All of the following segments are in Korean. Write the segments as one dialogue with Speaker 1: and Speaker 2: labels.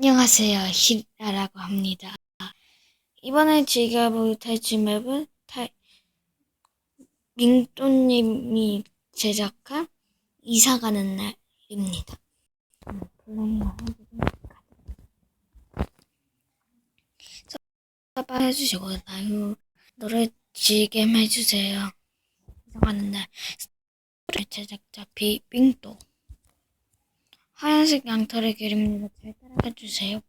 Speaker 1: 안녕하세요. 히라라고 합니다. 이번에 즐겨볼 탈출 맵은 탈, 민또님이 제작한 이사가는 날입니다. 음, 플레이어 해보도록 해주시고 나요 노래 지게 해주세요. 이사가는 날 제작자 비빙또 하얀색 양털의 그림입니다. 잘 따라가 주세요.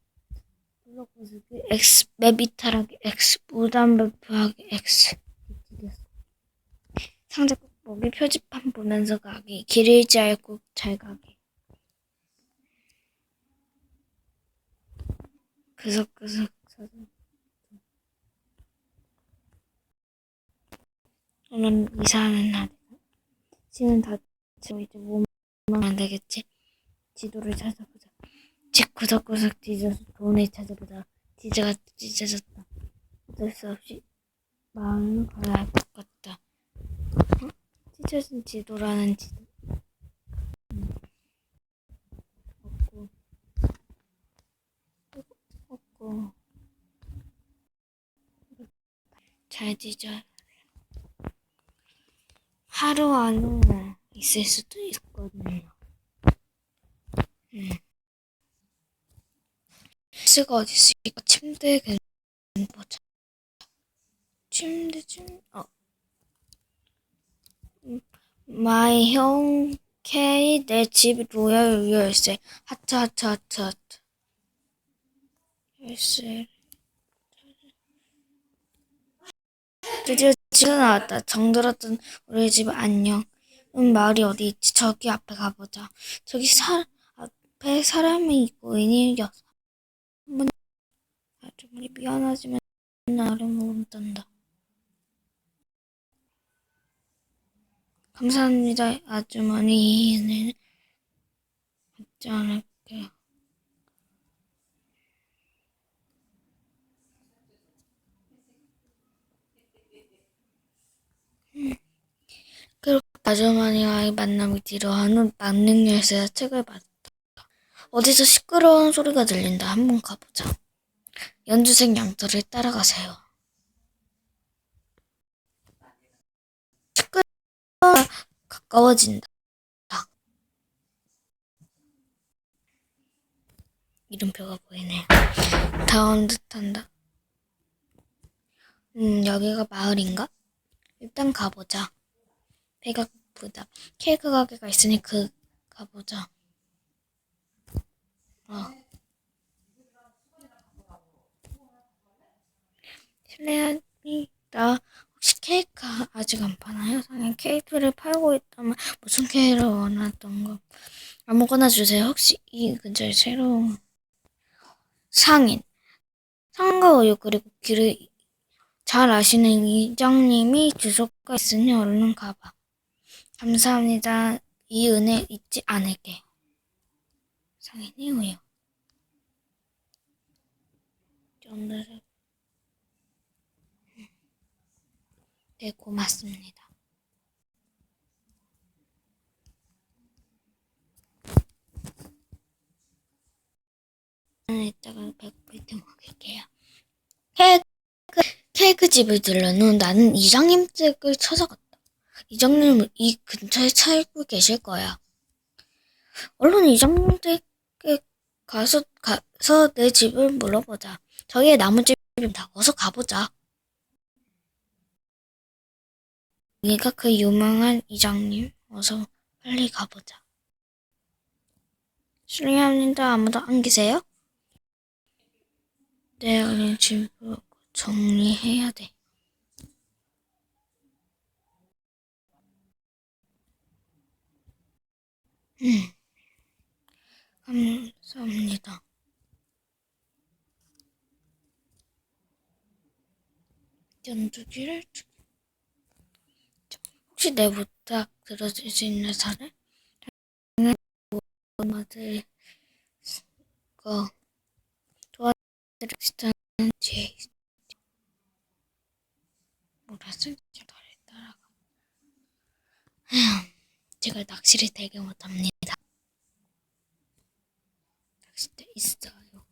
Speaker 1: 블록버스기 X, 메비타라기 X, 무단 배포하기 X. 상자 꼭 보기 표지판 보면서 가기. 길 잃지 않고 잘 가기. 그석그석 서서. 오늘 이사하는 날. 지는 다 지고 이제 몸안 되겠지? 지도를 찾아보자. 집 구석구석 뒤져서 돈을 찾아보자. 지저가 찢어졌다. 어쩔 수 없이 마음을 가야 할 것 같다. 어? 찢어진 지도라는 지도. 음. 없고. 없고. 잘 찢어. 하루 안에 있을 수도 있거든요. 음. 스가 어디 있을까? 침대 그 보자. 침대 침 어. 음, 마이 형 K 내집 로얄 열쇠 하트 하트 하트 하트 열쇠 드디어 집에 나왔다. 정들었던 우리 집 안녕. 음 마을이 어디 있지? 저기 앞에 가보자. 저기 사 앞에 사람이 있고 인이었어. 아주머니 미안하지만 나를 모른단다. 감사합니다, 아주머니. 네, 잊지 않을게요. 음. 그렇게 아주머니와의 만남을 뒤로 하는 만능 열쇠와 책을 봤다. 어디서 시끄러운 소리가 들린다. 한번 가보자. 연주생 양털을 따라가세요. 시끄러워 가까워진다. 이름표가 보이네요. 다운 듯한다. 음, 여기가 마을인가? 일단 가보자. 배가 고프다. 케이크 가게가 있으니 그 가보자. 어. 실례합니다. 혹시 케이크 아직 안 파나요? 상인 케이크를 팔고 있다면 무슨 케이크를 원하던 거 아무거나 주세요. 혹시 이 근처에 새로운 상인 상과 우유 그리고 길을 잘 아시는 이장님이 주소가 있으니 얼른 가봐. 감사합니다. 이 은혜 잊지 않을게. 상인이 우유. 오늘은 네, 고맙습니다. 저는 이따가 때 먹을게요. 케이크, 케이크 집을 들러는 나는 이장님 댁을 찾아갔다. 이장님은 이 근처에 살고 계실 거야. 얼른 이장님 댁에 가서, 가서 내 집을 물어보자. 저기에 나무집입니다. 어서 가보자. 여기가 그 유명한 이장님. 어서 빨리 가보자. 실례합니다. 아무도 안 계세요? 네, 얼른 집을 정리해야 돼. 음, 감사합니다. 연두기를 주- 혹시 내 부탁 들어줄 수 있는 사람? 엄마들 거 도와드리는 뒤에 뭐라 쓸지 나를 따라가. 휴, 제가 낚시를 되게 못합니다. 낚싯대 있어요.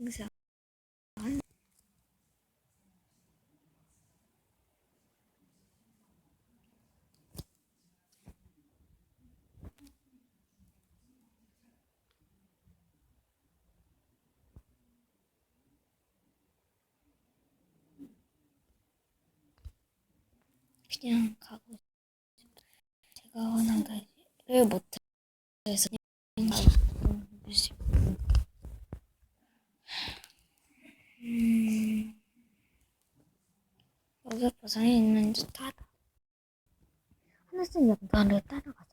Speaker 1: 행사. 그냥 가고. 제가 원한 가지를 못해서 그냥 가고 싶어요. 음, 여기 보상이 있는 듯하다. 하늘색 연단을 따라갔어요.